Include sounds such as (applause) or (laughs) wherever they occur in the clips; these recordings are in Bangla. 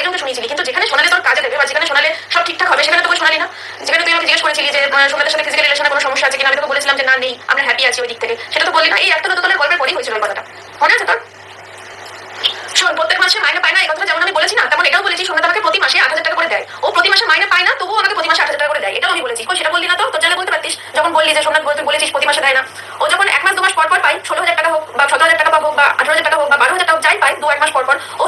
আরেকজনকে শুনিয়েছিলি কিন্তু যেখানে শোনালে তোর কাজে দেবে বা যেখানে শোনালে সব ঠিকঠাক হবে সেখানে তোকে শোনালি না? যেখানে তুই আমাকে জিজ্ঞেস করেছিলি যে আহ, সাথে ফিজিক্যাল রিলেশনে কোনো সমস্যা আছে কিনা আমি তোকে বলেছিলাম যে না নেই আমরা হ্যাপি আছি ওই দিক থেকে। সেটা তো বললি না। এই একটা তলের গল্পের পরেই হয়েছিল কথাটা। মনে আছে তোর? শোন প্রত্যেক মাসে মাইনে পায় না এই কথাটা যেমন আমি বলেছি না তেমন এটাও বলেছি সোনাদ আমাকে প্রতি মাসে আট হাজার টাকা করে দেয়। ও প্রতি মাসে মাইনে পায় না তবুও আমাকে প্রতি মাসে আট হাজার টাকা করে দেয় এটাও আমি বলেছি। কই সেটা বললি না তো? তোর জায়গায় বলতে পারতিস যখন বললি যে সোনাদ তুই বলেছিস প্রতি মাসে দেয় না। ও যখন এক মাস দু মাস পর পর পাই ষোলো হাজার টাকা হোক বা সতেরো হাজার টাকা হোক বা আঠারো হাজার টাকা হোক বা বারো হাজার টাকা হোক, যাই পাই দু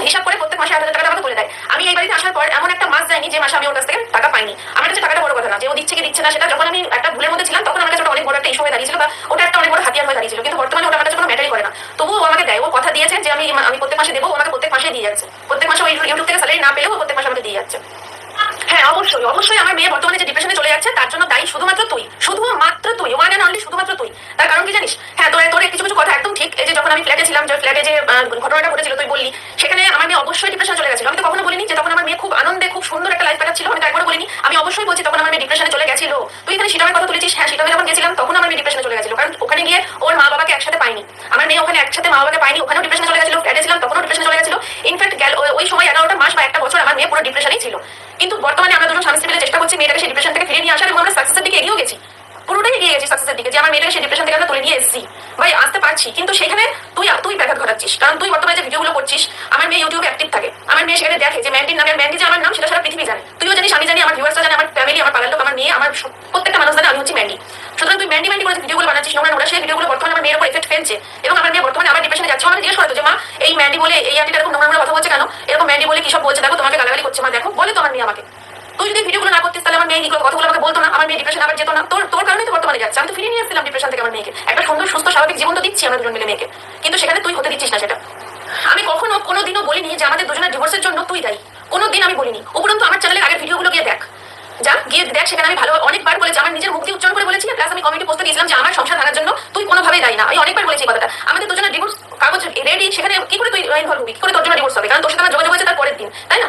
হিসাব করে প্রত্যেক মাসে আট হাজার টাকা বলে দেয়। আমি এই বাড়িতে আসার পর এমন একটা মাস যায়নি যে মাসে আমি ওর কাছ থেকে টাকা পাইনি। আমার কাছে টাকাটা বড় কথা না, যে ও দিচ্ছে কি দিচ্ছে না, সেটা যখন আমি একটা ভুলের মধ্যে ছিলাম, তখন আমার কাছে অনেক বড় একটা ইস্যু হয়ে দাঁড়িয়েছিল বা ওটা একটা অনেক বড় হাতিয়ার হয়ে দাঁড়িয়েছিল। কিন্তু বর্তমানে ওটা আমার কাছে কোনো ম্যাটারই করে না। তবুও আমাকে দেয়, ও কথা দিয়েছে যে আমি আমি প্রত্যেক মাসে দেবো আমাকে প্রত্যেক মাসে দিয়ে যাচ্ছে। প্রত্যেক মাসে ওই ইউটিউব থেকে স্যালারি না পেলেও প্রত্যেক মাসে আমাকে দিয়ে যাচ্ছে। হ্যাঁ অবশ্যই অবশ্যই আমার মেয়ে বর্তমানে যে ডিপ্রেশনে চলে যাচ্ছে, তার জন্য দায়ী শুধুমাত্র তুই শুধুমাত্র তুই ওয়ান অ্যান্ড অনলি শুধুমাত্র তুই তার কারণ কি জানিস হ্যাঁ তোর তোর কিছু কিছু কথা একদম ঠিক এই যে যখন আমি ফ্ল্যাটে ছিলাম যে ফ্ল্যাটে যে আহ, ঘটনাটা ঘটেছিল তুই বললি সেখানে আমার মেয়ে অবশ্যই ডিপ্রেশনে চলে গেছিল আমি তো কখনো বলিনি যে তখন আমার মেয়ে খুব আনন্দে খুব সুন্দর একটা লাইফ কাটাচ্ছিল আমি তো একবার বলিনি আমি অবশ্যই বলছি তখন আমার মেয়ে ডিপ্রেশনে চলে গেছিল তুই এখানে শিটমের কথা তুলেছিস হ্যাঁ শিটমে যখন গেছিলাম তখন আমার মেয়ে ডিপ্রেশনে চলে গেছিল কারণ ওখানে গিয়ে ওর মা বাবাকে একসাথে পাইনি আমার মেয়ে ওখানে একসাথে মা বাবাকে পাইনি ওখানেও ডিপ্রেশনে চলে গেছিল ফ্ল্যাটে ছিলাম তখনও ডিপ্রেশনে চলে গেছিল ইনফ্যাক্ট গেল ওই- ওই সময় এগারোটা মাস বা একটা বছর আমার মেয়ে পুরো ডিপ্রেশনেই ছিল কিন্তু বর্তমানে আমরা দুজন স্বামী স্ত্রী মিলে চেষ্টা করছি মেয়েটাকে সেই ডিপ্রেশন থেকে ফিরিয়ে নিয়ে আসার এবং আমরা সাকসেসের দিকে এগিয়েও গেছি পুরোটাই এগিয়ে গেছি সাকসেসের দিকে যে আমার মেয়েটাকে সেই ডিপ্রেশন থেকে আমরা তুলে নিয়ে এসেছি ভাই আসতে পারছি কিন্তু সেখানে তুই তুই ব্যাঘাত ঘটাচ্ছিস কারণ তুই বর্তমানে যে ভিডিওগুলো করছিস আমার মেয়ে ইউটিউবে অ্যাক্টিভ থাকে আমার মেয়ে ম্যান্ডির নামে ম্যান্ডি যে আমার নাম, সেটা সারা পৃথিবী জানে। তুইও জানিস আমি জানি, আমার ভিউয়ার্সরা জানে, আমার ফ্যামিলি আমার পাড়ার লোক, আমার মেয়ে, আমার প্রত্যেকটা মানুষ জানে আমি হচ্ছি ম্যান্ডি সুতরাং তুই ম্যান্ডি ম্যান্ডি করে ভিডিওগুলো বানাচ্ছিস, নোংরা নোংরা, সেই ভিডিওগুলো বর্তমানে আমার মেয়ের উপর এফেক্ট ফেলছে। এবং আমার মেয়ে বর্তমানে আমার ডিপ্রেশনে যাচ্ছে। ও আমাকে জিজ্ঞেস করতো যে, মা, এই ম্যান্ডি বলে এই আন্টিটা এরকম নোংরা কথা বলছে কেন? এরকম ম্যান্ডি বলে কি সব বলছে? দেখো, তোমাকে গালাগালি করছে। মা, দেখো, বলে তো আমার মেয়ে আমাকে। তুই যদি ভিডিওগুলো না করতিস, তাহলে আমার মেয়ে এইগুলো কথাগুলো আমাকে বলতো না। আমার মেয়ে ডিপ্রেশন আবার যেত না। তোর তোর কারণে তো বর্তমানে যাচ্ছে। আমি তো ফিরিয়ে নিয়ে এসেছিলাম ডিপ্রেশন থেকে আমার মেয়েকে। একটা সুন্দর, সুস্থ, স্বাভাবিক জীবন তো দিচ্ছি আমরা দুজন মিলে মেয়েকে। কিন্তু সেখানে তুই হতে দিচ্ছিস না সেটা। আমি কখনো কোনো দিনও বলিনি যে আমাদের দুজনের ডিভোর্সের জন্য তুই দায়ী। কোনো দিন আমি বলিনি। উপরন্তু আমার চ্যানেলের আগের ভিডিওগুলো গিয়ে দেখ। যা, গিয়ে দেখ, সেখানে আমি ভালো অনেকবার বলেছি, আমার নিজের মুক্তি উচ্চারণ করে বলেছি প্লাস আমি কমিটি পোস্টে দিয়েছিলাম যে আমার সংসার ভাঙার জন্য তুই কোনোভাবেই দায়ী না। আমি অনেকবার বলেছি কথাটা। আমাদের দুজনের ডিভোর্স কাগজ রেডি সেখানে কি করে তুই ইনভলভ হবি? কি করে তোর জন্য ডিভোর্স হবে? কারণ তোর সাথে আমার যোগাযোগ হয়েছে তার পরের দিন, তাই না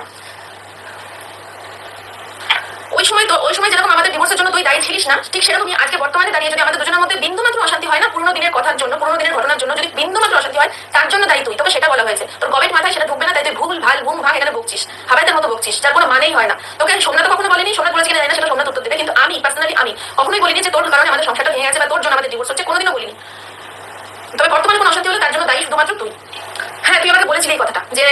ওই সময় যেরকম আমাদের ডিভোর্সের জন্য তুই দায়ী ছিলিস না, ঠিক সেরকমই আজকে বর্তমানে দাঁড়িয়ে যদি আমাদের দুজনের মধ্যে বিন্দু মাত্র অশান্তি হয় না, পুরনো দিনের কথার জন্য, পুরনো দিনের ঘটনার জন্য যদি বিন্দু মাত্র অশান্তি হয়, তার জন্য দায়ী তুই, তোকে সেটা বলা হয়েছে। তোর গবেট মাথায় সেটা ঢুকবে না, তাই তুই ভুল, ভালো ঘুম ভাগ এখানে বকছিস হাবাইতের মতো বকছিস যার কোনো মানেই হয় না। তোকে সোমনাথ কখনো বলেনি, সোমনাথ বলেছে না, সেটা সোমনাথ উত্তর দেবে, কিন্তু আমি পার্সোনালি আমি, কখনোই বলিনি যে তোর কারণে আমাদের সংসারটা ভেঙে গেছে বা তোর জন্য আমাদের ডিভোর্স হচ্ছে, কোনোদিনও বলিনি। তবে বর্তমানে কোনো অশান্তি হলে তার জন্য দায়ী শুধুমাত্র তুই। হ্যাঁ তুই আমাকে বলেছিলি এই কথাটা, যে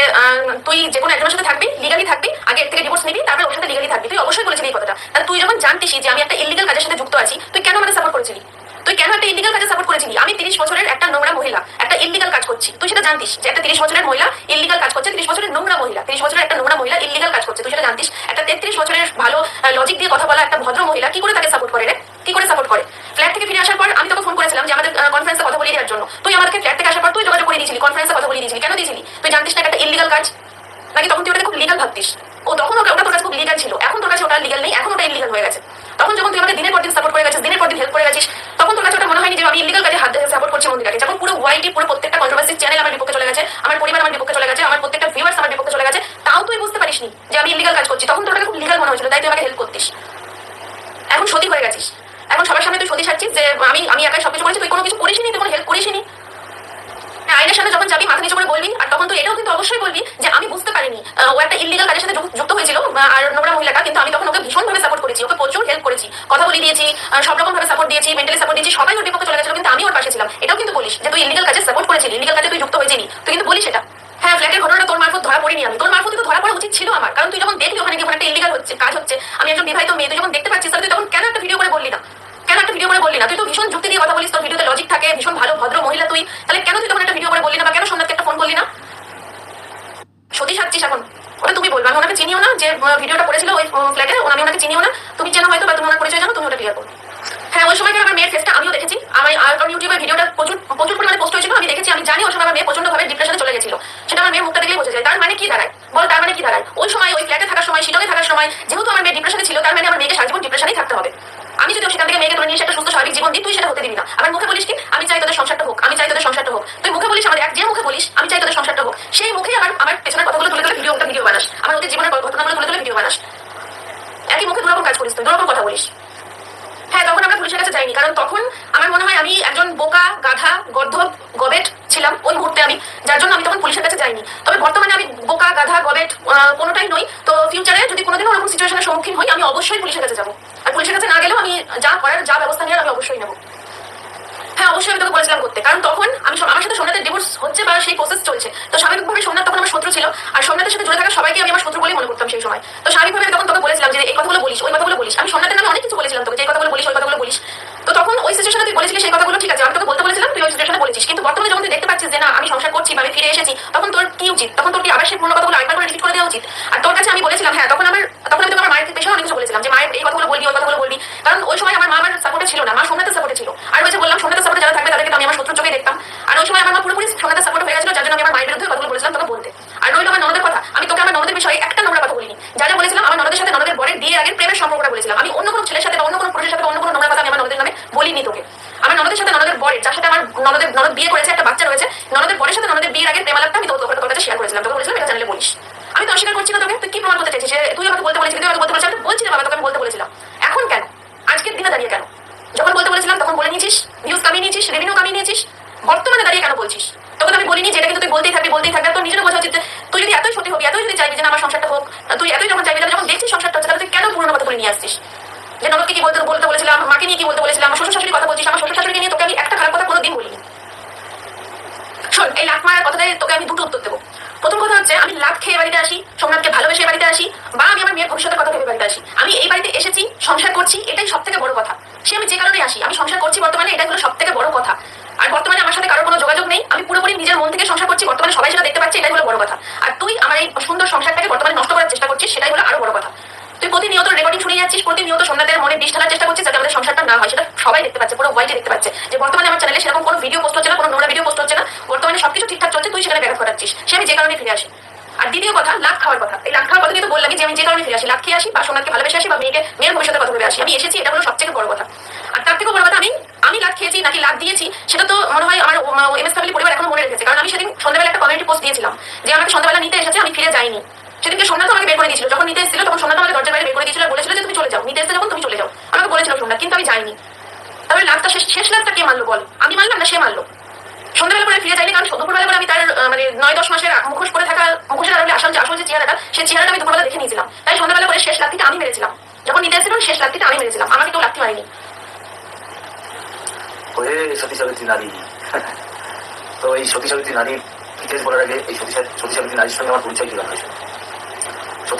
তুই যে কোনো একজনের সাথে থাকবি লিগালি থাকবি, আগে থেকে ডিভোর্স নিবি, তারপরে ওর সাথে লিগালি থাকবি। তুই অবশ্যই বলেছিলি এই কথাটা। তাহলে তুই যখন জানতিস যে আমি একটা ইলিগাল কাজের সাথে যুক্ত আছি, তুই কেন আমাকে সাপোর্ট করেছিলি? তুই কেন একটা ইলিগাল কাজে সাপোর্ট করেছিলি? আমি তিরিশ বছরের একটা নোংরা মহিলা, একটা ইলিগাল কাজ করছি। তুই সেটা জানতিস যে একটা তিরিশ বছরের মহিলা ইলিগাল কাজ করছে, তিরিশ বছরের নোংরা মহিলা, তিরিশ বছরের একটা নোংরা মহিলা ইলিগাল কাজ করছে তুই সেটা জানতিস একটা তেত্রিশ বছরের ভালো লজিক দিয়ে কথা বলা একটা ভদ্র মহিলা কি করে তাকে সাপোর্ট করে রে কি করে সাপোর্ট করে ফ্ল্যাট থেকে ফিরে আসার পর আমি তোকে ফোন করেছিলাম যে আমাদের কনফারেন্সে কথা বলিয়ে দেওয়ার জন্য তুই আমাকে ফ্ল্যাট থেকে আসার পর তুই যোগাযোগ করে দিয়েছিলি কনফারেন্সে কথা বলিয়ে দিয়েছিলি কেন দিয়েছিলি তুই জানতিস না এটা একটা ইলিগাল কাজ নাকি তখন তুই ওটাকে খুব লিগাল ভাবতিস ও তখন ওটা ওটা তোর কাছে খুব লিগাল ছিল এখন তোর কাছে ওটা লিগাল নেই এখন ওটা ইলিগাল হয়ে গেছে তখন যখন তুই আমাকে দিনের পর দিন সাপোর্ট করে গেছিস দিনের পর দিন হেল্প করে গেছিস তখন তোর কাছে ওটা মনে হয়নি যে আমি ইলিগাল কাজে হাত সাপোর্ট করছি মন্দিরাকে যখন পুরো ওয়াইটি পুরো প্রত্যেকটা কন্ট্রোভার্সি চ্যানেল আমার বিপক্ষে চলে গেছে আমার পরিবার আমার বিপক্ষে চলে গেছে আমার প্রত্যেকটা ভিউয়ার্স আমার বিপক্ষে চলে গেছে তাও তুই বুঝতে পারিসনি যে আমি ইলিগাল কাজ করছি তখন তোর ওটাকে খুব লিগাল মনে হয়েছিল তাই তুই আমাকে হেল্প করতিস এখন সতী হয়ে গেছিস এখন সবার সামনে তুই সতী সাচ্ছিস যে আমি আমি একাই সবকিছু করেছি তুই কোনো কিছু করিসনি তুই কোনো হেল্প করিসনি হ্যাঁ, আইনের সামনে যখন যাবি মাথা নিচু করে বলবি আর তখন তুই এটাও কিন্তু অবশ্যই বলবি যে আমি বুঝতে পারিনি আহ, ও একটা ইলিগাল কাজের সাথে যুক্ত- হয়েছিল আর নোংরা মহিলাটা, কিন্তু আমি তখন ওকে ভীষণভাবে সাপোর্ট করেছি। ওকে প্রচুর হেল্প করেছি। কথা বলে দিয়েছি সব রকম ভাবে সাপোর্ট দিয়েছি মেন্টালি সাপোর্ট দিয়েছি, সবাই ওর বিপক্ষে চলে গেছিল, কিন্তু আমি ওর পাশে ছিলাম। এটাও কিন্তু বলিস যে তুই ইলিগাল কাজে সাপোর্ট করেছিলি ইলিগাল কাজে তুই যুক্ত হয়েছিলি। তুই কিন্তু বলিস এটা। হ্যাঁ ফ্ল্যাটের ঘটনাটা তোর মারফত ধরা পড়িনি আমি। তোর মারফত তো ধরা পড়া উচিত ছিল আমার। কারণ তুই যখন দেখলি ওখানে গিয়ে একটা ইলিগাল হচ্ছে, কাজ হচ্ছে, আমি একজন বিবাহিত মেয়ে, তুই যখন দেখতে পাচ্ছিস, তাহলে তুই তখন কেন একটা ভিডিও করে বললি না? কেন একটা ভিডিও করে বললি না? তুই তো ভীষণ যুক্তি দিয়ে কথা বলিস, তোর ভিডিওতে লজিক থাকে, ভীষণ ভালো, ভদ্র মহিলা তুই, তাহলে কেন তুই তখন একটা ভিডিও করে বললি না বা কেন সোমনাথকে একটা ফোন করলি না সতী সাচ্ছিস এখন ওটা তুমি বলবে আমি ওনাকে চিনিও না, যে ভিডিওটা করেছিল ওই ফ্ল্যাটে আমি ওনাকে চিনিও না। তুমি চেনো হয়তো বা তুমি ওনার পরিচয় জানো, তুমি ওটা ক্লিয়ার করো। হ্যাঁ ওই সময়কার আমার মেয়ের ফেসটা আমিও দেখেছি। আমি আর কারণ ইউটিউবে ভিডিওটা প্রচুর প্রচুর পরিমাণে পোস্ট হয়েছিল, আমি দেখেছি, আমি জানি ওই সময় আমার মেয়ে প্রচণ্ড ভাবে ডিপ্রেশনে চলে গেছিল। সেটা আমার মেয়ের মুখটা দেখলেই বোঝা যায়। তার মানে কি দাঁড়ায়? বল, তার মানে কি দাঁড়ায়? ওই সময়, ওই ফ্ল্যাটে থাকার সময় শিলংয়ে থাকার সময়, যেহেতু আমার মেয়ে ডিপ্রেশনে ছিল, তার মানে আমার মেয়েকে সারা জীবন ডিপ্রেশনেই থাকতে হবে। আমি যদি সেখান থেকে মেয়েকে ধরে নিয়ে একটা সুস্থ, স্বাভাবিক জীবন দিই, তুই সেটা হতে দিবি না। আমার মুখে বলিস কি? আমি চাই তোদের সংসারটা হোক, আমি চাই তোদের সংসারটা হোক। তুই মুখে বলিস, আমার এক যে মুখে বলিস, আমি চাই তোদের সংসারটা হোক। সেই মুখেই আমার আমার পেছনের কথাগুলো তুলে তুলে ভিডিও ভিডিও বানাস। আমার ওদের জীবনের ঘটনাগুলো তুলে তুলে ভিডিও বানাস। একই মুখে দুরকম কাজ করিস তুই দুরকম কথা বলিস। হ্যাঁ তখন আমরা পুলিশের কাছে যাইনি, কারণ তখন আমার মনে হয় আমি একজন বোকা, গাধা, গর্ধব, গবেট ছিলাম ওই মুহূর্তে আমি। যার জন্য আমি তখন পুলিশের কাছে যাইনি। তবে বর্তমানে আমি বোকা, গাধা, গবেট কোনোটাই নই। তো ফিউচারে যদি কোনোদিনও ওরকম সিচুয়েশনের সম্মুখীন হই, আমি অবশ্যই পুলিশের কাছে যাব। আর পুলিশের কাছে না গেলেও আমি যা করার, যা ব্যবস্থা নেওয়ার, আমি অবশ্যই নেব। হ্যাঁ অবশ্যই আমি তোকে বলেছিলাম করতে। কারণ তখন আমি আমার সাথে সোমনাথের ডিভোর্স হচ্ছে বা সেই প্রসেস চলছে। তো স্বাভাবিকভাবে সোমনাথ তখন আমার শত্রু ছিল। আর সোমনাথের সাথে জুড়ে থাকা সবাইকে আমি আমার শত্রু বলেই মনে করতাম সেই সময়। তো স্বাভাবিকভাবে তখন তোকে বলেছিলাম যে এই কথাগুলো বলিস, ওই কথাগুলো বলিস। আমি সোমনাথের নামে অনেক কিছু বলেছিলাম তোকে, যে কথাগুলো বলিস, ওই কথাগুলো বলিস। তো তখন ওই সিচুয়েশনে তুই বলেছিলি সেই কথাগুলো, ঠিক আছে, আমি তোকে বলতে বলেছিলাম, তুই ওই সিচুয়েশনে বলেছিস। কিন্তু বর্তমানে যখন তুই দেখতে পাচ্ছিস যে না, আমি সংসার করছি বা আমি ফিরে এসেছি, তখন তোর কি উচিত? তখন তোর কি আবার সেই পুরনো কথাগুলো আরেকবার করে রিপিট করে দেওয়া উচিত? আর তোর কাছে আমি বলেছিলাম হ্যাঁ তখন আমি তোকে আমার মায়ের পেছনে অনেক কিছু বলেছিলাম যে মায়ের এই কথাগুলো বলবি ওই কথাগুলো বলবি কারণ ওই সময় আমার মা আমার সাপোর্টে ছিল না মা সোমনাথের সাপোর্টে ছিল আর ওই যে বললাম সোমনাথের সাপোর্টে যারা থাকবে তাদেরকে তো আমি আমার শত্রু চোখে দেখতাম আর ওই সময় আমার মা পুরোপুরি সোমনাথের সাপোর্ট হয়ে গেছিল যার জন্য আমি আমার মায়ের বিরুদ্ধে ওই কথাগুলো বলেছিলাম তোকে বলতে আর রইল আমার ননদের কথা আমি তোকে আমার ননদের বিষয়ে একটা নোংরা কথা বলিনি যা যা বলেছিলাম আমার ননদের সাথে ননদের বরের বিয়ের আগে প্রেমের সম্পর্কটা বলেছিলাম আমি অন্য কোনো ছেলের সাথে বা অন্য কোনো পুরুষের সাথে বা অন্য কোনো নোংরা কথা আমি আমার ননদের নামে বলিনি তোকে আমার ননদের সাথে ননদের বরের যার সাথে আমার ননদের ননদ বিয়ে করেছে একটা বাচ্চা রয়েছে ননদের বরের সাথে ননদের বিয়ের আগে প্রেমালাপটা আমি তোকে তোকে তোর কাছে শেয়ার করেছিলাম তোকে বলেছিলাম এটা চ্যানেলে বলিস আমি তো অস্বীকার করছি না তোকে তুই কি প্রমাণ করতে চাইছিস যে তুই আমাকে বলতে বলেছিলি, তুই আমাকে বলতে বলেছিলি বলছি না বাবা, তোকে আমি বলতে বলেছিলাম। এখন কেন? আজকের দিনে দাঁড়িয়ে কেন? যখন বলতে বলেছিলাম, তখন বলে নিয়েছিস ভিউজ কামিয়ে নিয়েছিস রেভিনিউ কামিয়ে নিয়েছিস, বর্তমানে দাঁড়িয়ে কেন বলছিস? তোকে তো আমি বলিনি যে এটা কিন্তু তুই বলতেই থাকবি বলতেই থাকবি তোর নিজেরও বোঝা উচিত তুই যদি এতই সত্যি হবি, এতই যদি চাইবি যে আমার সংসারটা হোক তুই এতই যখন চাইবি যখন দেখছিস সংসারটা হচ্ছে, তাহলে তুই কেন পুরোনো কথা বলে নিয়ে আসছিস? যে ননদকে কি বলতে বলতে বলেছিলাম, মাকে নিয়ে কি বলতে বলেছিলাম, আমার শ্বশুর শাশুড়ি কথা বলছিস, আমার শ্বশুর শাশুড়িকে নিয়ে তোকে আমি একটা খারাপ কথা কোনোদিন বলিনি। শোন, এই লাখ মারার কথাটাই তোকে আমি দুটো উত্তর দেবো। প্রথম কথা হচ্ছে, আমি লাভ খেয়ে বাড়িতে আসি সোমনাথকে ভালোবেসে বাড়িতে আসি, বা আমি আমার মেয়ের ভবিষ্যতের কথা ভেবে বাড়িতে আসি। আমি এই বাড়িতে এসেছি, সংসার করছি, এটাই সব থেকে বড় কথা। সে আমি যে কারণে আসি, আমি সংসার করছি বর্তমানে, এটাই হলো সব থেকে বড় কথা। আর বর্তমানে আমার সাথে কারোর কোনো যোগাযোগ নেই, আমি পুরোপুরি নিজের মন থেকে সংসার করছি, বর্তমানে সবাই সেটা দেখতে পাচ্ছে, এটাই হলো বড় কথা। আর তুই আমার এই সুন্দর সংসারটাকে বর্তমানে নষ্ট করার করছিস সেটাই হলো আরও বড় কথা তুই প্রতিনিয়ত রেকর্ডিং শুনে যাচ্ছিস প্রতিনিয়ত সোমনাথের মনে বিষ ঢালার চেষ্টা করছিস যাতে আমাদের সংসারটা না হয়? সেটা সবাই দেখতে পাচ্ছে, পুরো ওয়াইডে দেখতে পাচ্ছে। যে বর্তমানে আমার চ্যানেলে সেরকম কোনো ভিডিও পোস্ট হচ্ছে না, কোনো নোংরা ভিডিও পোস্ট হচ্ছে না। বর্তমানে সবকিছু ঠিকঠাক চলছে, তুই সেখানে ব্যাঘাত ঘটাচ্ছিস। সে আমি যে কারণে ফিরে আসি। আর দ্বিতীয় কথা লাভ খাওয়ার কথা। এই লাভ খাওয়ার কথা কিন্তু বললাম যে আমি যে কারণে ফিরে আসি। লাভ খেয়ে আসি, বা সোনাকে ভালোবেসে আসি, বা মেয়েকে, মেয়ের ভবিষ্যতের কথা ভেবে আসি। আমি এসেছি, এটা হলো সবথেকে বড় কথা। আর তার থেকেও বড় কথা, আমি আমি লাভ খেয়েছি, নাকি লাভ দিয়েছি, সেটা তো মনে হয় আমার এম এস ফ্যামিলি পরিবার এখনও মনে রেখেছে। কারণ আমি সেদিন সন্ধ্যাবেলা একটা কমিউনিটি পোস্ট দিয়েছিলাম যে আমাকে সন্ধ্যাবেলা নিতে এসেছে, আমি ফিরে যাইনি। সেদিনকে সোমনাথ আমাকে বের করে দিয়েছিল। যখন নিতে এসেছিল, তখন সোমনাথ আমাকে দরজার বাইরে বের করে দিয়েছিল বলেছিল যে তুমি চলে যাও। নিতে এসে যখন তুমি চলে যাও। আমাকে বলেছিল সোমনাথ কিন্তু আমি যাইনি। তবে লাভটা শেষ শেষ লাভটা কে মানলো বল? আমি মানলাম না, সে মানলো সন্ধ্যাবেলা করে ফিরে যাইনি কারণ দুপুরবেলা করে আমি তার মানে নয় দশ মাসের মুখোশ করে থাকা মুখোশের আড়ালে আসল যে আসল যে চেহারাটা, সেই চেহারাটা আমি দুপুরবেলা দেখে নিয়েছিলাম। তাই সন্ধ্যাবেলা করে শেষ লাথিটা আমি মেরেছিলাম। যখন নিতে এসেছিল, শেষ লাথিটা আমি মেরেছিলাম। আমাকে কেউ লাথি মারিনি। সতী সাবিত্রী নারী। তো এই সতী সাবিত্রী নারীর ইতিহাস বলার আগে এই সতী সতী সাবিত্রী নারীর সঙ্গে আমার পরিচয় কীভাবে হয়েছে?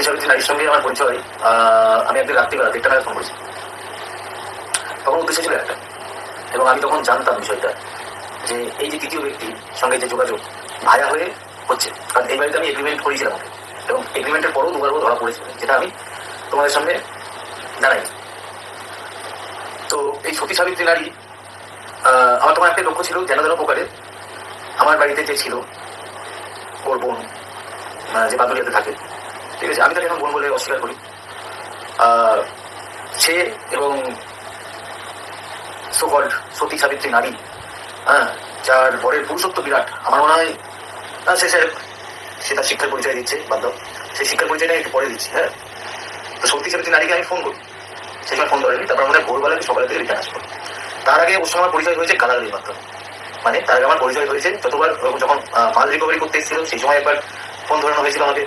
সাবিত্রী নারীর সঙ্গে আমার পরিচয় আমি একদিন রাত্রিবেলা দেড়টা নাগাদ ফোন করেছি তখন উদ্দেশ্য ছিল একটা, এবং আমি তখন জানতাম বিষয়টা, যে এই যে তৃতীয় ব্যক্তির সঙ্গে যে যোগাযোগ ভায়া হয়ে হচ্ছে, কারণ এই বাড়িতে আমি এগ্রিমেন্ট করেছিলাম। এবং এগ্রিমেন্টের পরও দুবার ধরা পড়েছিল যেটা আমি তোমাদের সামনে জানাই তো এই সতী সাবিত্রী নারী আমার তোমার একটা লক্ষ্য ছিল যেন যেন প্রকারে আমার বাড়িতে যে ছিল, ওর বোন যে বাদুরিয়াতে থাকে ঠিক আছে? আমি তাকে এখন বোন বলে অস্বীকার করি। সে এবং সুকল্ড সতী সাবিত্রী নারী হ্যাঁ যার বরের পুরুষত্ব বিরাট আমার মনে হয় আহ, সে সে সে তার শিক্ষার পরিচয় দিচ্ছে বাধ্য সেই শিক্ষার পরিচয়টা একটু পরে দিচ্ছি হ্যাঁ। তো সতী সাবিত্রী নারীকে আমি ফোন করি। সে সময় ফোন ধরেনি তারপর হয় ভোরবেলা আমি সকালের থেকে রিটার্ন আসব। তার আগে ওর সঙ্গে আমার পরিচয় হয়েছে গালাগালির মাধ্যমে মানে তার আগে আমার পরিচয় হয়েছে যতবার যখন মাল রিকভারি করতে এসেছিল সেই সময় একবার ফোন ধরানো হয়েছিল আমাকে।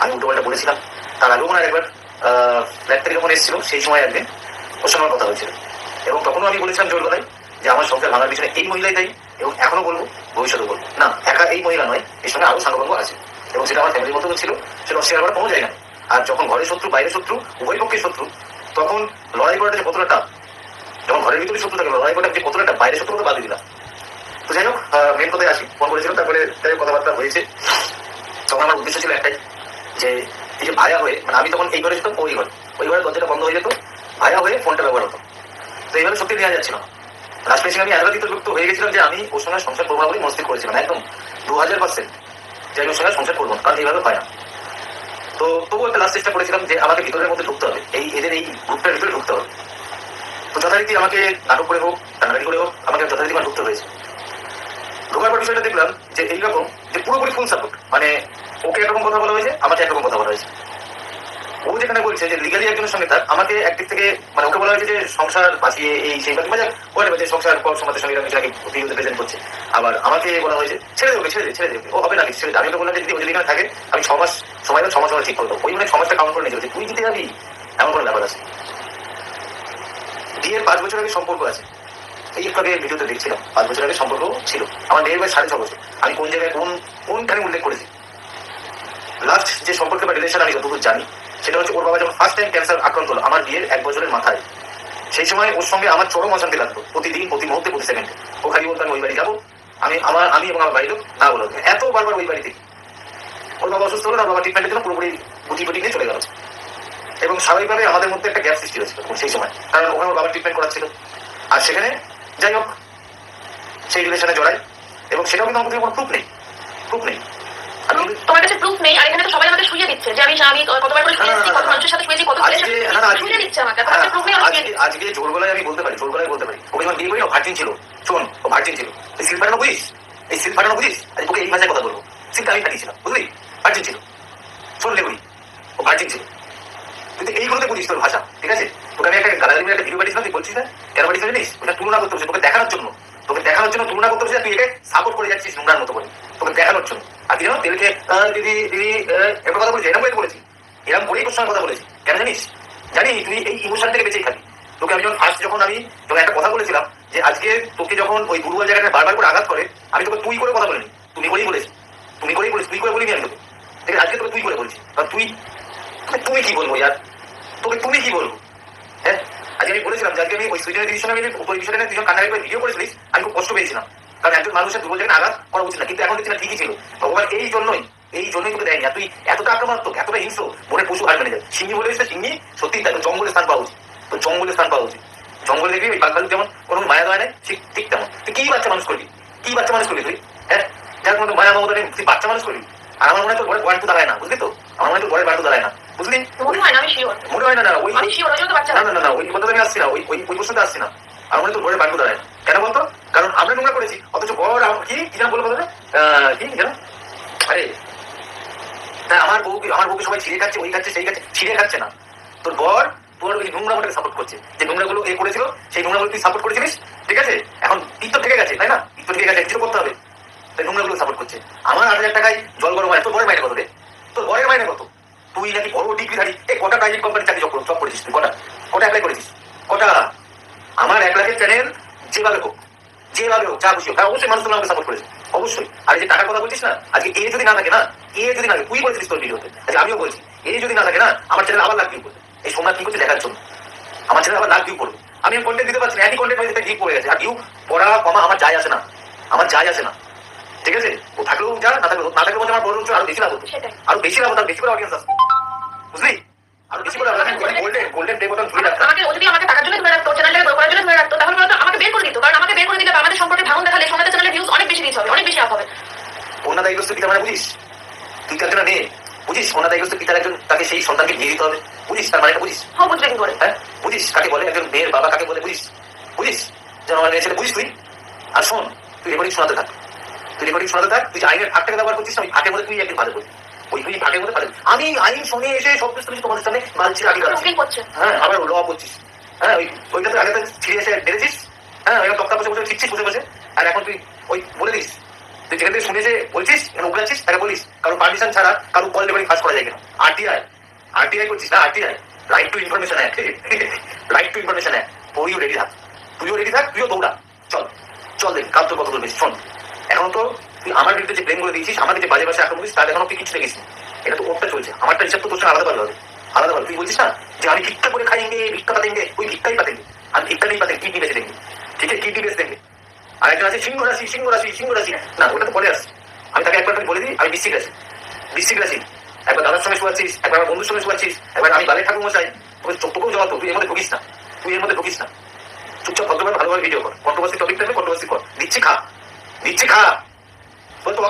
আমি উল্টো পাল্টা বলেছিলাম। তার আগেও মনে একবার ফ্ল্যাট থেকে যখন এসেছিল, সেই সময় একদিন ওর সঙ্গে কথা হয়েছিল। এবং তখনও আমি বলেছিলাম জোর গলায় যে আমার সংসার ভাঙার পিছনে এই মহিলাই দায়ী এবং এখনও বলব ভবিষ্যতে বলব। না, একা এই মহিলা নয়, এর সঙ্গে আরও সাংবাদিক আছে। এবং সেটা আমার ফ্যামিলির মতো ছিল, সেটা অস্বীকার কোনো জায়গা নেই। আর যখন ঘরের শত্রু, বাইরের শত্রু, উভয় পক্ষের শত্রু, তখন লড়াই করাটা যে কতটা টাফ যখন ঘরের ভিতরে শত্রু থাকে, লড়াই করাটা যে কতটা টাফ শত্রু তো বাদ দিলাম। তো যাই হোক মেন কথায় আসি। ফোন করেছিলাম, তারপরে হোক, কথাবার্তা হয়েছে। তখন আমার উদ্দেশ্য ছিল একটাই যে যে ভায়া হয়ে মানে আমি তখন এই ঘরে যেতাম ওই ঘরে। ওই ঘরে দরজাটা বন্ধ হয়ে যেত, ভায়া হয়ে ফোনটা ব্যবহার হতো। তো এইভাবে সত্যি নেওয়া যাচ্ছিল লাস্ট পেশে আমি এতটা যুক্ত হয়ে গেছিলাম যে আমি ওর সঙ্গে সংসার করব বলেই মনস্থির করেছিলাম একদম দু হাজার পার্সেন্ট যে আমি ওর সঙ্গে সংসার করব কারণ এইভাবে হয় না। তো তবুও একটা লাস্ট চেষ্টা করেছিলাম যে আমাকে ভিতরের মধ্যে ঢুকতে হবে, এই এদের এই গ্রুপটার ভিতরে ঢুকতে হবে। তো যথারীতি আমাকে নাটক করে হোক, টানাটানি করে হোক, আমাকে যথারীতি ঢুকতে হয়েছে। ঢোকার পর বিষয়টা দেখলাম যে এইরকম যে পুরোপুরি ফুল সাপোর্ট মানে ওকে এরকম কথা বলা হয়েছে, আমাকে একরকম কথা বলা হয়েছে। ও যেখানে বলছে যে লিগালি একজনের সঙ্গে তার, আমাকে একদিক থেকে মানে ওকে বলা হয়েছে যে সংসার বাঁচিয়ে এই সেই বাকি বাজার পরে যে সংসার পর সমাজের সঙ্গে এরকম কিছুটাকে ভিডিওতে প্রেজেন্ট করছে। আবার আমাকে বলা হয়েছে, ছেড়ে দেবে ছেড়ে ছেড়ে দেবে ও হবে না ছেড়ে দে। আমি তো বললাম যে, যদি ও যদি এখানে থাকে, আমি ছ মাস সময় দাও ছ মাস ঠিক করে দেবো। ওই মানে ছ মাসটা কাউন্ট করে নিয়েছে। তুই দিতে যাবি? এমন কোনো ব্যাপার আছে। বিয়ের পাঁচ বছর আগে সম্পর্ক আছে। এই একটু আগে ভিডিওতে দেখছিলাম, পাঁচ বছর আগে সম্পর্ক ছিল। আমার মেয়ের বয়স সাড়ে ছ বছর। আমি কোন জায়গায়, কোন, কোনখানে উল্লেখ করেছি? লাস্ট যে সম্পর্কে বা রিলেশন আমি যতদূর জানি, সেটা হচ্ছে ওর বাবা যখন ফার্স্ট টাইম ক্যান্সার আক্রান্ত হলো, আমার বিয়ের এক বছরের মাথায়। সেই সময় ওর সঙ্গে আমার চরম অশান্তি লাগতো, প্রতিদিন, প্রতি মুহূর্তে, প্রতি সেকেন্ডে ও খালি বলতো, আমি ওই বাড়ি যাব, আমি আমার, আমি এবং আমার বাড়ির লোক, না বলো এত বারবার ওই বাড়িতে। ওর বাবা অসুস্থ হলো না বাবা ট্রিটমেন্টের জন্য পুরোপুরি গুটি গুটি নিয়ে চলে গেল। এবং স্বাভাবিকভাবে আমাদের মধ্যে একটা গ্যাপ সৃষ্টি হয়েছিল সেই সময়। কারণ ওখানে ওর বাবা ট্রিটমেন্ট করাচ্ছিল। আর সেখানে যাই হোক, সেই রিলেশনে জড়াই। এবং সেটাও কিন্তু কাছে কোনো প্রুফ নেই। প্রুফ নেই। তোমার কাছে প্রুফ নেই? আর এখানে তো সবাই আমাকে শুয়ে দিচ্ছে যে আমি আমি কতবার করে শুয়েছি কত মানুষের সাথে শুয়েছি কত ছেলের সাথে শুয়ে দিচ্ছে আমাকে। তোমার হ্যাঁ, কাছে প্রুফ নেই আজকে আজকে জোর গলায় আমি বলতে পারি জোর গলায় বলতে পারি। ওকে যখন বিয়ে করি না ভার্জিন ছিল। শোন ও ভার্জিন ছিল। এই সিল ফাটানো বুঝিস? এই সিল ফাটানো বুঝিস? আজ তোকে এই ভাষায় কথা বলব। সিলটা আমি ফাটিয়েছিলাম বুঝলি? ভার্জিন ছিল। শোন লেগুড়ি ও ভার্জিন ছিল। কিন্তু এইগুলোতে বুঝিস তোর ভাষা ঠিক আছে? তোকে আমি একটা গালাগালি একটা ভিডিও পাঠিয়েছিলাম তুই বলছিস না? কেন পাঠিয়েছিস জানিস? ওটা তুলনা করতে হচ্ছে তোকে দেখানোর জন্য। তোকে দেখানোর জন্য তুলনা করতে হচ্ছে তুই একে সাপোর্ট করে যাচ্ছিস নোংরার মতো করে। তোকে দেখানোর জন্য। আর তুই জানো তেলকে দিদি দিদি এরকম কথা বলেছি এরকম করে বলেছি। এরকম করেই তোর সঙ্গে কথা বলেছি। কেন জানিস? জানি, তুই এই ইমোশন থেকে বেঁচেই খাবি তোকে আমি যখন ফার্স্ট যখন আমি তোকে একটা কথা বলেছিলাম যে আজকে তোকে যখন ওই দুর্বল জায়গাটা বারবার করে আঘাত করে, আমি তোকে তুই করে কথা বলিনি। তুমি করেই বলেছি। তুমি করেই বলেছি, তুই করে বলিনি আমি তোকে। ঠিক আছে, আজকে তোকে তুই করে বলছি। কারণ তুই তুমি কি বলব ইয়ার? তোকে তুমি কি বলব? হ্যাঁ? আজকে আমি বলেছিলাম যে আজকে আমি ওই সুইডেনের সঙ্গে আমি, ওই নিয়ে দুজন কান্নাকাটি করে ভিডিও করেছিলিস, আমি খুব কষ্ট পেয়েছিলাম। কারণ একজন মানুষের দুর্বল জায়গায় আঘাত করা উচিত না। কিন্তু এখন দেখছি না ঠিকই ছিল। ভগবান এই জন্যই এই জন্যই তোকে দেয়নি। তুই এতটা আক্রমণাত্মক এতটা হিংস্র মনে পশু হার মেনে যায় সিংহি বলে সিংহি সত্যি তাই জঙ্গলে স্থান পাওয়া উচিত। তোর জঙ্গলে স্থান পাওয়া উচিত। জঙ্গলে দেখবি ওই বাঘ যেমন কোনো মায়া দয়া নেই ঠিক ঠিক তেমন। তুই কি বাচ্চা মানুষ করবি? কি বাচ্চা মানুষ করবি তুই? হ্যাঁ? যার মায়া মমতা নেই তুই বাচ্চা মানুষ করবি? আর আমার মনে হয় তোর ঘরে বাড়িতে দাঁড়ায় না বুঝলি তো? আমার মনে হয় তোর ঘরে বাড়িতে দাঁড়ায় না বুঝলি? মনে হয় না মনে হয় না না ওই তো না না না না ওই কথাটা আমি আসছি না ওই ওই প্রশ্নটা আসছি না। আমার মনে হয় তোর ঘরে বাড়িতে দাঁড়ায় না। কেন বলতো? আমরা নোংরা করেছি। অথচ আমার কি? কি নাম বলব কি যেন? আরে তাই আমার বউকে আমার বউকে সবাই ছিঁড়ে খাচ্ছে, ওই খাচ্ছে, সেই খাচ্ছে, ছিঁড়ে খাচ্ছে না। তোর বর তোর ওই নোংরাগুলোকে সাপোর্ট করছে। যে নোংরাগুলো এ করেছিল, সেই নোংরাগুলো তুই সাপোর্ট করেছিলিস? ঠিক আছে? এখন তীর তো থেকে গেছে, তাই না? তীর তো থেকে গেছে, কিছু করতে হবে। তাই নোংরাগুলো সাপোর্ট করছে। আমার আট হাজার টাকায় জল গরম হয়, তোর বরের মাইনে কত রে? তোর বরের মাইনে কত? তুই নাকি বড় ডিগ্রি ডিগ্রিধারী? এই কটা প্রাইভেট কোম্পানি চাকরি জব করেছিস তুই? কটা? কটা অ্যাপ্লাই করেছিস? কটা? আমার এক লাখের চ্যানেল যেভাবে হোক। যেভাবে হোক যা খুশি হোক। হ্যাঁ অবশ্যই মানুষ তোমার আমাকে সাপোর্ট করেছে। অবশ্যই। আর যে টাকার কথা বলছিস না আজকে এ যদি না থাকে না এ যদি না থাকে তুই বলছিস তোর ভিডিওতে আজকে আমিও বলছি এ যদি না থাকে না আমার চ্যানেল আবার লাখ ভিউ করবে? এই সোমনাথ কি করছে দেখার জন্য? আমার চ্যানেল আবার লাখ ভিউ করবে? আমি কন্টেন্ট দিতে পারছি না একই কন্টেন্ট হয়েছে ভিউ পড়ে গেছে। আর ভিউ পড়া কমা আমার যায় আসে না। আমার যায় আসে না। ঠিক আছে? ও থাকলেও যা না থাকলেও না থাকলেও বলছে আমার বড় হচ্ছে আরও বেশি লাভ হতো আরও বেশি লাভ হতো বেশি করে অডিয়েন্স আসতো বুঝলি? আরও বেশি করে গোল্ডেন গোল্ডেন ডে বটন ধরে আমাকে ও যদি আমাকে টাকার জন্য ধরে রাখতো চ্যানেলটাকে বড় করার জন্য ধরে রাখতো তাহলে বলতো আমাকে বের করে দিত কারণ আমাকে বের করে দিলে আমাদের সম্পর্কে ভাঙন দেখালে সোনাদের চ্যানেলে ভিউজ অনেক বেশি রিচ হবে অনেক বেশি আপ হবে। পিতা মানে বুঝিস? তুই মেয়ে বুঝিস? কন্যা দায়গ্রস্ত পিতার একজন তাকে সেই সন্তানকে বিয়ে দিতে হবে। বুঝিস? তার মানেটা বুঝিস? হ্যাঁ বুঝবে কি করে। হ্যাঁ? বুঝিস? কাকে বলে একজন মেয়ের বাবা কাকে বলে বুঝিস? বুঝিস? যেন আমার মেয়ে ছেলে বুঝিস তুই? আর শোন তুই রেকর্ডিং শোনাতে থাক। তুই রেকর্ডিং শোনাতে থাক তুই যে আইনের ফাঁকটাকে ব্যবহার করছিস ওই ফাঁকের মধ্যে তুই একদিন বাধা করবি। ওই তুই ফাঁকের মধ্যে বাধা আমি আইন শুনে এসে সব কিছু তুমি তোমাদের সামনে মালছি আগে হ্যাঁ আবার ল করছিস হ্যাঁ ওই ওইটা তো আগে তো এসে বেড়েছিস হ্যাঁ ওই তক্তা বসে বসে ঠিকছিস বসে বসে। আর এখন তুই ওই বলে দিস। তুই যেখান থেকে শুনে যে বলছিস উগলাচ্ছিস তাকে বলিস কারও পারমিশন ছাড়া কারও কল লেবারি ফাঁস করা যায় কিনা। আরটিআই আরটিআই করছিস না RTI right to information act right to information act তুইও রেডি থাক। তুইও রেডি থাক তুইও দৌড়া। চল চল দেখ কাল তোর কত বেশি। শোন এখন তো তুই আমার বিরুদ্ধে যে করে দিয়েছিস আমাকে যে বাজে বাসে আক্রমণ করিস তার এখনও তুই কিছু দেখিস এটা তো ওরটা চলছে। আমারটা হিসাব তো তোর আলাদা হবে। আলাদা ভাবে। তুই বলছিস না যে আমি ভিক্ষা করে খাইঙ্গে ভিক্ষা পাতেঙ্গে ওই ভিক্ষাই পাতেঙ্গে আমি ভিক্ষা নেই পাতেঙ্গে কিডনি বেঁচে দেখবি। ঠিক আছে কিডনি বেঁচে দেখবি। আর একজন আছে সিংহ রাশি সিংহ রাশি সিংহ রাশি। না ওটা তো পরে আসছে। আমি তাকে একবার বলে দিই আমি বৃশ্চিক রাশি। বৃশ্চিক রাশি। একবার দাদার সঙ্গে শুয়াচ্ছিস একবার আমার বন্ধুর সঙ্গে শুয়াচ্ছিস একবার আমি বালে ঠাকুর মশাই তোকে তোকেও দেবো, তুই এর মধ্যে ঢুকিস না। তুই এর মধ্যে ঢুকিস না। চুপচাপ ভদ্রভাবে ভালোভাবে ভিডিও কর। কন্ট্রোভার্সি টপিক থাকবে কন্ট্রোভার্সি কর। দিচ্ছি খা। দিচ্ছি খা। ফোন তো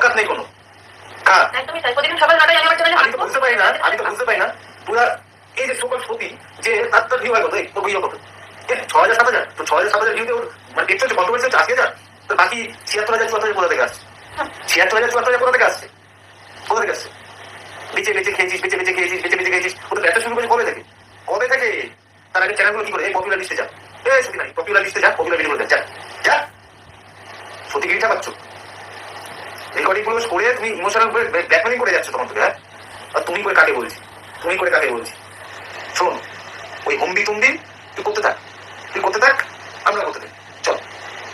হাজার সাত হাজার? তো ছ হাজার সাত হাজার মানে থেকে আসছে? ছিয়াত্তর কোথা থেকে বেঁচে বেঁচে খেয়েছিস বেঁচে বেঁচে খেয়েছিস বেঁচে বেঁচে খেয়েছিস। ওটা ব্যবসা শুরু কবে থেকে? কবে থেকে? তার আগে চ্যানেলগুলো কি করে? এই পপুলার লিস্টে যা। এই সত্যি নাই পপুলার লিস্টে যা পপুলার ভিডিও যা যা। সত্যি গিরিটা পাচ্ছ। ব্ল্যাকমেলিং করে যাচ্ছে তখন তোকে হ্যাঁ? আর তুমি করে কাকে বলছি? তুমি করে কাকে বলছি? শোন, ওই হুমদি তুমদি তুই করতে থাক। তুই করতে থাক, আমরা করতে থাক। চল।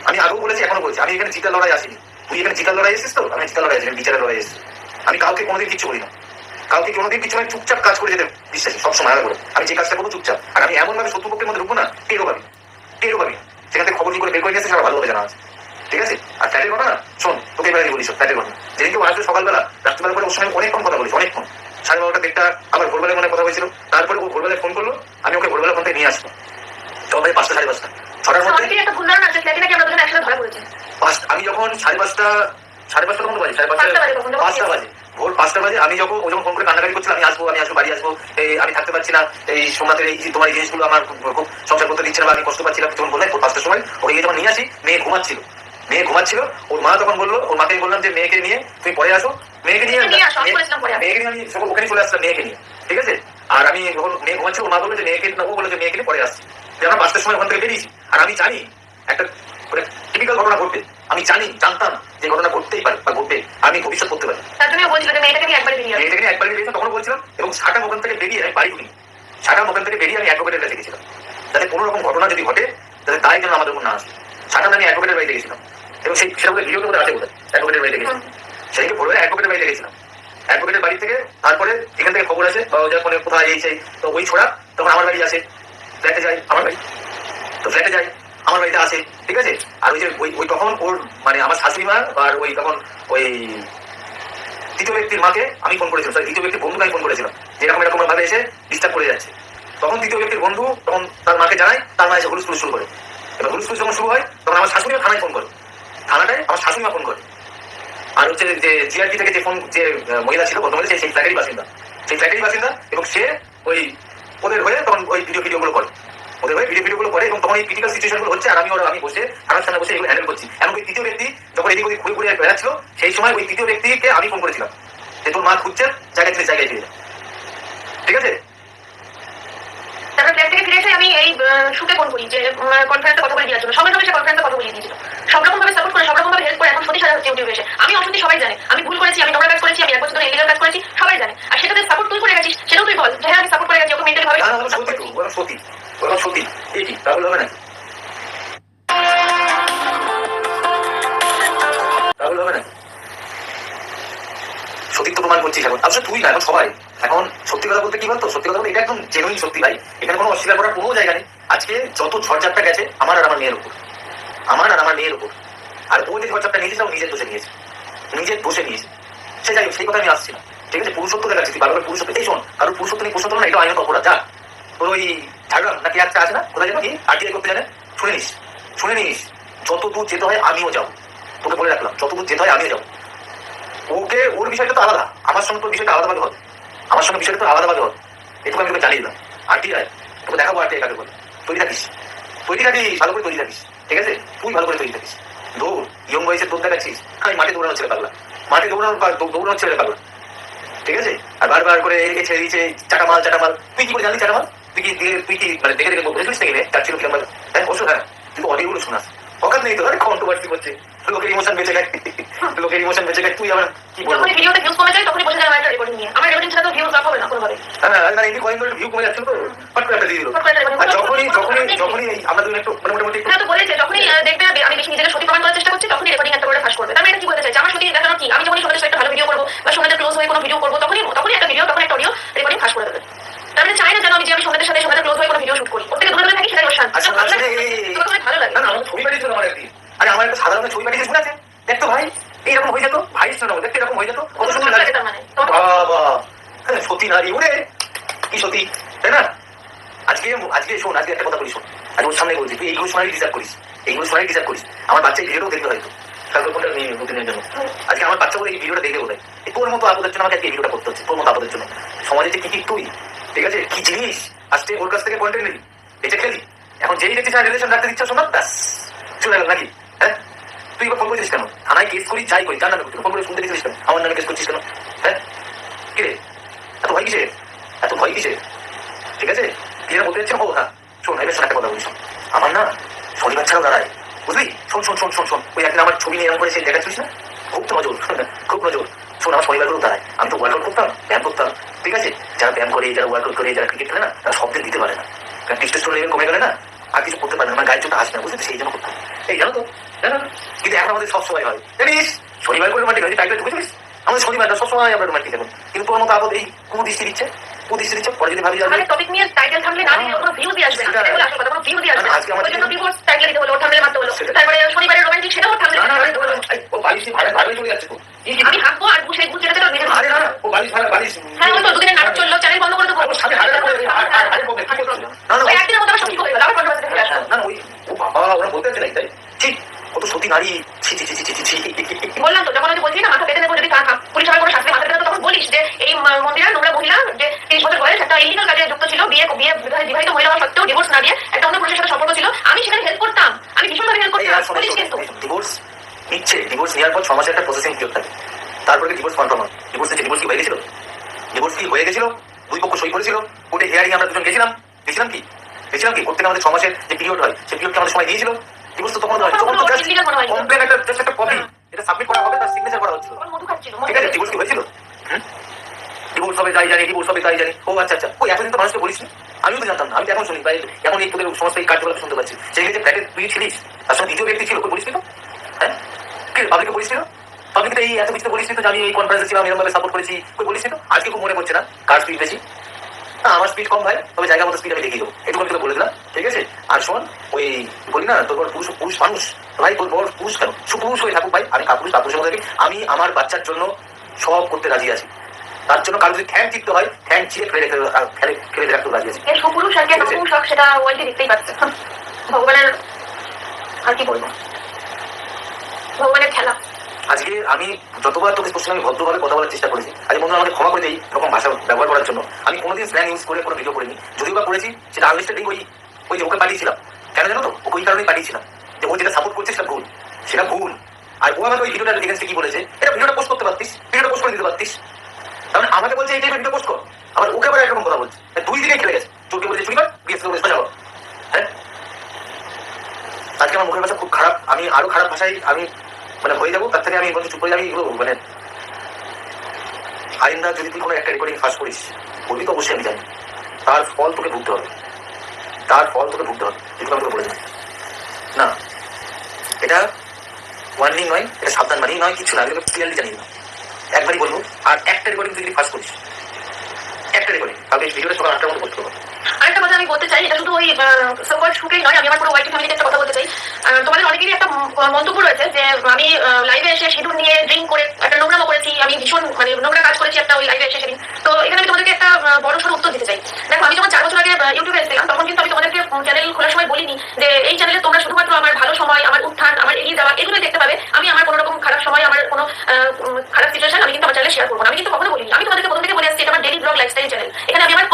আমি আগেও বলেছি, এখনও বলছি। আমি এখানে জিতার লড়াই আসিনি। তুই এখানে জিতার লড়াই এসেছিস তো? আমি জিতার লড়াই আসিনি বিচারের লড়াই এসেছি। আমি কাউকে কোনোদিন কিচ্ছু বলি না। কাউকে কোনোদিন কিছু আমি চুপচাপ কাজ করে যেতে বিশ্বাসী, সবসময় আলাদা করে। আমি যে কাজটা করব চুপচাপ। আর আমি এমন ভাবে শত্রুপক্ষের মধ্যে ঢুকবো না, টেরও পাবি। টেরও পাবি। সেখান থেকে খবর কি করে বের করে নিয়েছে সেটা ভালোভাবে জানা আছে। ঠিক আছে? আর ফ্ল্যাটের ঘটনা শোন তোকে এবারে বলিস ফ্ল্যাটের ঘটনা যেদিনকে ও আসবে সকালবেলা রাত্রিবেলা করে ওর সঙ্গে অনেকক্ষণ কথা বলিস অনেকক্ষণ। সাড়ে বারোটা দেড়টা আবার ভোরবেলায় মনে কথা হয়েছিল। তারপরে ও ভোরবেলায় ফোন করল আমি ওকে ভোরবেলা ফোন থেকে নিয়ে আসব। তবে পাঁচটা সাড়ে পাঁচটা। ছটার মধ্যে পড়েছি? পাঁচ- আমি যখন সাড়ে পাঁচটা সাড়ে পাঁচটা কখন বাজে সাড়ে পাঁচটা পাঁচটা বাজে ভোর পাঁচটা বাজে আমি যখন ও যখন ফোন করে কান্নাকাটি করছিল আমি আসব আমি আসব বাড়ি আসব এই আমি থাকতে পারছি না এই সোমনাথের এই তোমার এই জিনিসগুলো আমার খুব সংসার করতে দিচ্ছে না বা আমি কষ্ট পাচ্ছিলাম তখন বললেন ভোর পাঁচটার সময় ওকে গিয়ে যখন নিয়ে আসি মেয়ে ঘুমাচ্ছিল। মেয়ে ঘুমাচ্ছিল ওর মা তখন বলল ওর মাকে বললাম যে মেয়েকে নিয়ে তুমি পরে আসো মেয়েকে নিয়ে। মেয়েকে নিয়ে আমি ওখানে চলে আসলাম মেয়েকে নিয়ে ঠিক আছে? আর আমি যখন মেয়ে ঘুমাচ্ছিল ওর মা বলল যে মেয়েকে ও বলল যে মেয়েকে নিয়ে পরে আসছি। যে আমরা পাঁচটার সময় ওখান থেকে বেরিয়েছি। আর আমি জানি একটা মানে টিপিক্যাল ঘটনা ঘটবে। আমি জানি জানতাম যে ঘটনা ঘটতেই পারে বা ঘটবে। আমি ভবিষ্যৎ করতে পারি। মেয়েটাকে নিয়ে একবারে বেরিয়েছিলাম তখন বলছিলাম এবং সাটাম ওখান থেকে বেরিয়ে আমি বাড়ি ঢুকিনি। সাটাম ওখান থেকে বেরিয়ে আমি অ্যাডভোকেটের কাছে গেছিলাম। যাতে কোনো রকম ঘটনা যদি ঘটে তাহলে তাই যেন আমাদের উপর না আসে। সাটাম আমি অ্যাডভোকেটের বাড়িতে গেছিলাম। এবং সেই সেটা ভিডিও তো আছে বোধহয় অ্যাডভোকেটের বাড়িতে গেছিলাম। সেদিকে ভোরবেলা অ্যাডভোকেটের বাড়িতে গেছিলাম। অ্যাডভোকেটের বাড়ি থেকে তারপরে এখান থেকে খবর আসে বা যখন কোথায় এই সেই তো ওই ছোড়া তখন আমার বাড়ি আসে। ফ্ল্যাটে যাই আমার বাড়ি। তো ফ্ল্যাটে যাই আমার বাড়িতে আসে ঠিক আছে? আর ওই যে ওই ওই তখন ওর মানে আমার শাশুড়ি মা আর ওই তখন ওই তৃতীয় ব্যক্তির মাকে আমি ফোন করেছিলাম। sorry, তৃতীয় ব্যক্তির বন্ধুকে আমি ফোন করেছিলাম। যে এরকম এরকম ভাবে এসে ডিস্টার্ব করে যাচ্ছে। তখন তৃতীয় ব্যক্তির বন্ধু তখন তার মাকে জানায় তার মা এসে হুলুস শুরু করে। এবার হুলুস ফুলুস যখন শুরু হয়, তখন আমার শাশুড়িও থানায় ফোন করে। থানাটায় আমার শাশুড়িমা ফোন করে। আর হচ্ছে যে জিআরপি থেকে যে ফোন যে মহিলা ছিল, বর্তমানে সেই ফ্ল্যাটেরই বাসিন্দা। সেই ফ্ল্যাটেরই বাসিন্দা এবং সে ওই ওদের হয়ে তখন ওই ভিডিও ভিডিওগুলো করে। ওদের হয়ে ভিডিও ভিডিওগুলো করে এবং তখন এই ক্রিটিক্যাল সিচুয়েশনগুলো হচ্ছে, আর আমি ওরা, আমি বসে, থানার সামনে বসে এগুলো হ্যান্ডেল করছি। এমন ওই তৃতীয় ব্যক্তি যখন এদিক ওদিক ঘুরে ঘুরে বেড়াচ্ছিল, সেই সময় ওই তৃতীয় ব্যক্তিকে আমি ফোন করেছিলাম। যে তোর মা খুঁজছে, জায়গায় থেকে জায়গায় ফিরে। ঠিক আছে? থেকে ফিরে এসে আমি এই শুকে ফোন করি যে কনফারেন্সে কথা বলে দেওয়ার জন্য সঙ্গে সঙ্গে সে কনফারেন্সে কথা বলিয়ে দিয়েছিল। সব রকম ভাবে সাপোর্ট করে, সব রকম ভাবে হেল্প করে, এখন সত্যি সারা হচ্ছে ইউটিউবে এসে আমি অসত্যি সবাই জানে। আমি ভুল করেছি, আমি নোংরা কাজ করেছি, আমি এক বছর ধরে ইলিগাল কাজ করেছি, সবাই জানে। আর সেটাতে সাপোর্ট তুই করে গেছিস, সেটাও তুই বল যে হ্যাঁ আমি সাপোর্ট করে গেছি, ওকে মেন্টালি ভাবে সত্যি। সত্যি রাহুল হবে প্রমাণ করছিস এখন। আসলে তুই না, এখন সবাই। এখন সত্যি কথা বলতে কি বলতো? সত্যি কথা বলতে এটা একদম জেনুইন সত্যি ভাই। এখানে কোনো অস্বীকার করার কোনো জায়গা নেই। আজকে যত ঝড়ঝাপটা গেছে, আমার আর আমার মেয়ের উপর। আমার আর আমার মেয়ের উপর। আর ও যে ঝড়ঝাপটা নিয়েছে ও নিজের দোষে নিয়েছে। নিজের দোষে নিয়েছে। সে যাই সেই কথা আমি আসছি না। ঠিক আছে? পুরুষত্ব দেখাচ্ছি তুই ভালো করে পুরুষত্ব। এই শোন, কারোর পুরুষত্ব নেই পুরুষত্ব না, এটা আইনত অপরাধ। যা। তোর ওই ঝাড়গ্রাম নাকি একটা আছে না? কোথায় যেন কি? আরটিআই করতে জানে? শুনে নিস। শুনে নিস। যত দূর যেতে হয়, আমিও যাব। তোকে বলে রাখলাম, যত দূর যেতে হয়, আমিও যাব। ওকে, ওর বিষয়টা তো আলাদা। আমার সঙ্গে তোর বিষয়টা আলাদাভাবে হবে। আমার সঙ্গে বিষয়টা তো আলাদাভাবে হবে। এটুকু আমি তোকে জানিয়ে দিলাম। আরটিআই তোকে দেখাবো আর কাকে বলে। তৈরি থাকিস। তৈরি থাকিস, ভালো করে তৈরি থাকিস। ঠিক আছে? তুই ভালো করে তৈরি থাকিস। দৌড় ইয়ং বয়সে দৌড় দেখাচ্ছিস। আমি মাঠে দৌড়ানো ছেলে পাগলা। মাঠে দৌড়ানো দৌড়ানো ছেলে পাগলা। ঠিক আছে? আর বারবার করে এদিকে ছেড়ে দিয়েছে চাটা মাল চাটা মাল তুই কি করে জানলি চাটা মাল তুই কি তুই কি মানে দেখে দেখে বুঝেছিস নাকি রে? তার ছিল কিরম? হ্যাঁ অবশ্যই হ্যাঁ। তুই অডিওগুলো শোনাস। অকাত নেই তো? আরে কন্ট্রোভার্সি করছে। লোকের ইমোশন বেঁচে গেছে লোকের ইমোশন বেঁচে গেছে তুই আবার কি বলব ভিডিওতে ভিউজ কমে যায় তখনই বোঝা যায় আমার একটা রেকর্ডিং নিয়ে আমার রেকর্ডিং ছাড়া তো ভিউজ লাভ হবে না কোনোভাবে হ্যাঁ না এমনি কয়েন ভিউ কমে যাচ্ছে তো ফট করে দিয়ে দিল করে। আর যখনই যখনই যখনই আমরা দুজন একটু মানে মোটামুটি হ্যাঁ তো বলেছে যখনই দেখবে আমি- আমি বেশি নিজেকে সত্যি প্রমাণ করার চেষ্টা করছি তখনই রেকর্ডিং একটা করে ফাঁস করবে তার মানে এটা কি বলতে চাইছে আমার সত্যি দেখানো কি আমি যখনই সাথে একটা ভালো ভিডিও করব বা সমাজের ক্লোজ হয়ে কোনো ভিডিও করব তখনই তখনই একটা ভিডিও তখন একটা অডিও রেকর্ডিং ফাঁস করে দেবে তার মানে চাই না যেন আমি যে আমি সমাজের সাথে সমাজের ক্লোজ হয়ে কোনো ভিডিও শুট করি ওর থেকে দূরে থাকি সেটাই ওর শান্তি আচ্ছা ভালো লাগে এই- এই- না আমার ছবি পাঠিয়েছিল আমার একদিন আমার একটা সাধারণ ছবি পাঠিয়েছে শুনে আছে দেখতো ভাই এইরকম হয়ে যেত ভাই শোনো দেখতে এরকম হয়ে যেত। কত সুন্দর তার মানে। বাবা হ্যাঁ, সত্যি নারী ওরে! কি সত্যি তাই না? আজকে আজকে শোন আজকে একটা কথা বলি শোন। আজ ওর সামনে বলছি তুই এইগুলো শোনারই ডিজার্ভ করিস। এইগুলো শোনারই ডিজার্ভ করিস। আমার বাচ্চা এই ভিডিওটাও দেখতে হয়তো নিয়ে জন্য আজকে আমার বাচ্চা বলে এই ভিডিওটা দেখে বোধ তোর মতো আপদের জন্য আমাকে আজকে এই ভিডিওটা করতে হচ্ছে তোর মতো আপদের জন্য। সমাজে যে কি কি তুই ঠিক আছে? কি জিনিস? আজকে ওর কাছ থেকে কন্টেন্ট নিলি এটা খেলি। এখন যেই দেখছিস রিলেশন রাখতে দিচ্ছ শোনা ব্যাস। চলে গেল নাকি? হ্যাঁ? তুই এবার ফোন করেছিস কেন? থানায় কেস করি যাই করি জান না তুই ফোন করে শুনতে গেছিস কেন? আমার নামে কেস করছিস কেন? হ্যাঁ? কি রে এত ভয় কিসের? এত ভয় কিসের? ঠিক আছে? ক্লিয়ার বলতে চাচ্ছেন ও হ্যাঁ। শোন, এবার শোন একটা কথা বলি, শোন। আমার না শনিবার ছাড়াও দাঁড়ায়, বুঝলি? শোন শোন শোন শোন শোন। ওই একদিন আমার ছবি নিয়ে এরকম করে সে দেখাচ্ছিস না? খুব তো নজর, (laughs) খুব নজর। শোন, আমার শনিবার করে ঠিক আছে? যারা ব্যায়াম করে, যারা ওয়ার্কআউট করে, যারা ক্রিকেট খেলে না, তারা শব্দের দিতে পারে না। কারণ টেস্টোস্টেরন লেভেল কমে গেলে না, আর কিছু করতে পারে না। আমার গায়ে চোখটা আসে না, বুঝলি? সেই জন্য করতে হয়। এই জানো তো জানো না? কিন্তু এখন আমাদের সব সময় হয়। জানিস? শনিবার করে রোমান্টিক হয় টাইপের ঢুকে যাবিস আমাদের শনিবারটা সবসময় আমরা রোমান্টিক এখন কিন্তু তোর মতো আপদ এই কুদৃষ্টি দিচ্ছে কুদৃষ্টি দিচ্ছে পরে যদি ভাবি যে টপিক নিয়ে টাইটেল থামলে না দিলে কোনো ভিউজই আসবে না। সেটা আসল কথা কোনো ভিউজই আসবে আজকে আমাদের- জন্য ডিভোর্স টাইটেল দিতে হলো থামলে মারতে হলো তারপরে শনিবারের রোমান্টিক সেটাও থামলে না না ও বালিশ ভাড়া ভাড়া চলে যাচ্ছে তো। আমি হাঁকবো আর বুঝে বুঝে যেতে নিজের আরে না ও বালিশ ভাড়া বালিশ হ্যাঁ ওই তো দুদিনের নাটক চলল চ্যানেল বন্ধ করে দেবো। সাথে হাজার করে আর আর আরে বকে কি করছিস না না ওই একদিনের মধ্যে সব ঠিক হয়ে গেল আবার কন্ট্রোভার্সি ফেলে আসলো না ওই ও বাবা ওরা বলতে চাই তাই? ঠিক। কত সতী নারী ছি ছি ছি ছি ছি বললাম তো যখন আমি বলছি না মাথা পেতে নেব যদি পুলিশ আমার কোনো শাস্তি মাথা পেতে তখন বলিস যে এই মন্দিরা নোংরা মহিলা যে তিরিশ বছর বয়স একটা ইলিগাল কাজে যুক্ত ছিল বিয়ে বিয়ে বিবাহিত মহিলা হওয়া সত্ত্বেও ডিভোর্স না দিয়ে একটা অন্য পুরুষের সাথে সম্পর্ক ছিল। আমি সেখানে হেল্প করতাম। আমি ভীষণভাবে হেল্প করতাম পুলিশ কিন্তু। ডিভোর্স নিচ্ছে। ডিভোর্স নেওয়ার পর ছ মাসের একটা প্রসেসিং পিরিয়ড থাকে। তারপরে ডিভোর্স কনফার্ম হয়? ডিভোর্স ডিভোর্স কি হয়ে গেছিল? ডিভোর্স কি হয়ে গেছিল? দুই পক্ষ সই করেছিল? কোর্টে হিয়ারিং আমরা দুজন গেছিলাম। গেছিলাম কি? গেছিলাম কি? কোর্ট থেকে আমাদের ছ মাসের যে পিরিয়ড হয় সেই পিরিয়ডকে আমাদের সময় দিয়েছিল। ডিভোর্স তো তখন হয়। তখন তো জাস্ট কমপ্লেন একটা জাস্ট একটা কপি এটা সাবমিট করা হবে তার সিগনেচার করা হচ্ছিল। ঠিক আছে ডিভোর্স কি হয়েছিল? ডিভোর্স হবে তাই জানি ডিভোর্স হবে তাই জানি। ও আচ্ছা আচ্ছা। ওই এতদিন তো মানুষকে বলিস। আমিও তো জানতাম না আমি এখন শুনি তাই এখন এই তোদের সমস্ত এই কার্যকলাপ শুনতে পাচ্ছি। সেই যে ফ্ল্যাটে তুই ছিলিস? তার সঙ্গে দ্বিতীয় ব্যক্তি ছিল বলিস তো? হ্যাঁ? কি পাবলিককে বলিস নি তো এই এত কিছু বলিস তো আমি এই কনফারেন্সে ছিলাম এরকম সাপোর্ট করেছি কই বলিস তো? আজকে খুব মনে পড়ছে না? কার স্পিড বেশি? আমার স্পিড কম ভাই। তবে জায়গা মতো স্পিড আমি দেখিয়ে দেবো। এটুকু আমি বলে দিলাম ঠিক আছে? আর শোন ওই বলি না তোর পুরুষ পুরুষ মানুষ? ভাই তোর বড় পুরুষ কেন? সুপুরুষ হয়ে থাকুক ভাই আমি কাপুরুষ কাপুরুষের মধ্যে আমি আমার বাচ্চার জন্য সব করতে রাজি আছি। তার জন্য কারও যদি ঠ্যাং চিপতে হয় ঠ্যাং ফেলে রেখে ফেলে ফেলে রাখতে রাজি আছি। সুপুরুষ আর নপুংসক সেটা ওইটি দেখতেই পাচ্ছে। ভগবানের আর কি বলব? ভগবানের খেলা। আজকে আমি যতবার তোকে কোশ্চেন আমি ভদ্রভাবে কথা বলার চেষ্টা করেছি আজ বন্ধু আমাকে ক্ষমা করে দিই এরকম ভাষা ব্যবহার করার জন্য। আমি কোনোদিন স্ল্যাং ইউজ করে কোনো ভিডিও করিনি। যদিও বা করেছি, সেটা আনলিস্টেড ওই ওই যে ওকে পাঠিয়েছিলাম। কেন জানো তো? ওকে ওই কারণেই পাঠিয়েছিলাম যে ও যেটা সাপোর্ট করছে সেটা ভুল সেটা ভুল। আর ও আমাকে ওই ভিডিওটার এগেন্সে কি বলেছে? এটা ভিডিওটা পোস্ট করতে পারতিস ভিডিওটা পোস্ট করে দিতে পারতিস। কারণ আমাকে বলছে, এই টাইপের ভিডিও পোস্ট কর। আবার ওকে আবার একরকম কথা বলছে। দুই দিকে খেলে গেছে। চোরকে বলছে, চুরি কর বিএসকে বলে কর হ্যাঁ? আজকে আমার মুখের ভাষা খুব খারাপ। আমি আরও খারাপ ভাষায় আমি মানে হয়ে যাব, তার থেকে আমি বলছি চুপ করে যাবি, এগুলো মানে আইনদা যদি তুই কোনো একটা রেকর্ডিং ফাঁস করিস, বলবি তো অবশ্যই আমি জানি। তার ফল তোকে ভুগতে হবে। তার ফল তোকে ভুগতে হবে যেগুলো আমি বলে না, এটা ওয়ার্নিং নয়, এটা সাবধান মানি নয় কিছু না, আমি ক্লিয়ারলি জানি না একবারই বলব, আর একটা রেকর্ডিং তুই যদি ফাঁস করিস, একটা রেকর্ডিং তাহলে ভিডিওটা সকাল আটটার মধ্যে করতে হবে। আরেকটা কথা আমি বলতে চাই, এটা শুধু ওই সকল সুখেই নয়, আমি আমার পুরো ওয়াইটি ফ্যামিলিতে একটা কথা বলতে চাই। তোমাদের অনেকেরই একটা মন্তব্য রয়েছে যে, আমি লাইভে এসে সিঁদুর নিয়ে ড্রিঙ্ক করে একটা নোংরামো করেছি, আমি ভীষণ মানে নোংরা কাজ করেছি একটা ওই লাইভে এসে সেদিন। তো এখানে আমি তোমাদেরকে একটা বড় সড়ো উত্তর দিতে চাই। দেখো, আমি যখন চার বছর আগে ইউটিউবে এসেছিলাম, তখন কিন্তু আমি তোমাদেরকে চ্যানেল খোলার সময় বলিনি যে, এই চ্যানেলে তোমরা শুধুমাত্র আমার ভালো সময়, আমার উত্থান, আমার এগিয়ে যাওয়া এগুলো দেখতে পাবে। আমি আমার কোনো রকম খারাপ সময়, আমার কোনো খারাপ সিচুয়েশন আমি কিন্তু আমার চ্যানেলে শেয়ার করব আমি কিন্তু কখনো বলিনি। আমি তোমাদেরকে প্রথম থেকে বলে আসছি এটা আমার ডেলি ব্লগ লাইফস্টাইল চ্যানেল এখানে আমি আমার